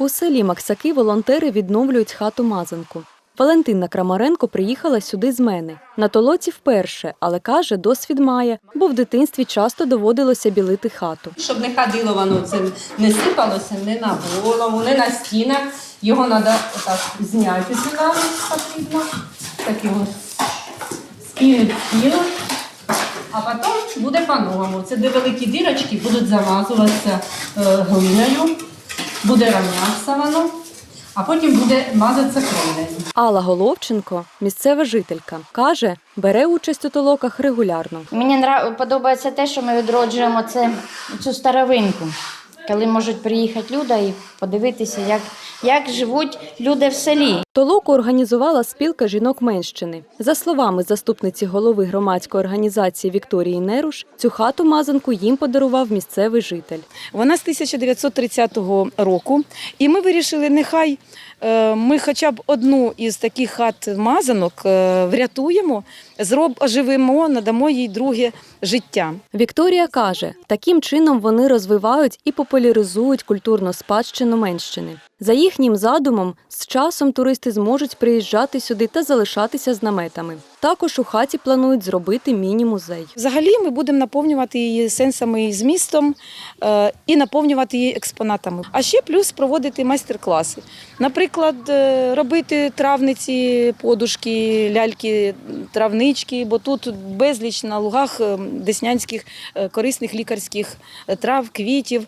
У селі Максаки волонтери відновлюють хату мазанку. Валентина Крамаренко приїхала сюди з мене. На толоці вперше, але каже, досвід має, бо в дитинстві часто доводилося білити хату. Щоб не ходило воно це не сипалося не на голову, не на стінах. Його треба отак зняти сюди потрібно. Таким ось скинути стіну. А потім буде по-новому. Це де великі дірочки будуть замазуватися е, глиною, буде рівнятися воно, а потім буде мазатися кров'ю. Алла Головченко, місцева жителька, каже, бере участь у толоках регулярно. Мені подобається те, що ми відроджуємо це, цю старовинку, коли можуть приїхати люди і подивитися, як, як живуть люди в селі. Толоку організувала спілка жінок Менщини. За словами заступниці голови громадської організації Вікторії Неруш, цю хату мазанку їм подарував місцевий житель. Вона з 1930 року, і ми вирішили, нехай е, ми хоча б одну із таких хат мазанок е, врятуємо, зроб оживимо, надамо їй друге життя. Вікторія каже, таким чином вони розвивають і популяризують культурну спадщину Менщини. За їхнім задумом, з часом туристи зможуть приїжджати сюди та залишатися з наметами. Також у хаті планують зробити міні-музей. Взагалі ми будемо наповнювати її сенсами і змістом е, і наповнювати її експонатами. А ще плюс проводити майстер-класи. Наприклад, е, робити травниці, подушки, ляльки, травнички, бо тут безліч на лугах е, деснянських корисних лікарських трав, квітів.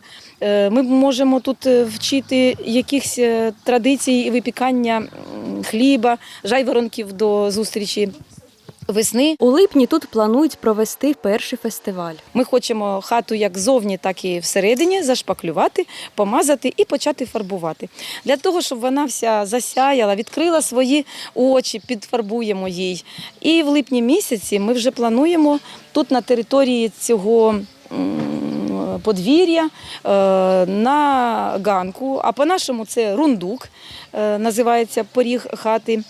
Ми можемо тут вчити якихось традицій і випікання хліба, жайворонків до зустрічі весни. У липні тут планують провести перший фестиваль. Ми хочемо хату як зовні, так і всередині зашпаклювати, помазати і почати фарбувати. Для того, щоб вона вся засяяла, відкрила свої очі, підфарбуємо їй. І в липні місяці ми вже плануємо тут на території цього. Подвір'я е, на ганку, а по-нашому це рундук, е, називається поріг хати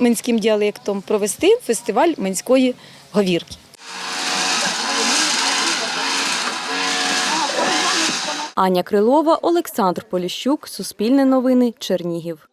менським діалектом, провести фестиваль менської говірки. Аня Крилова, Олександр Поліщук, Суспільне новини, Чернігів.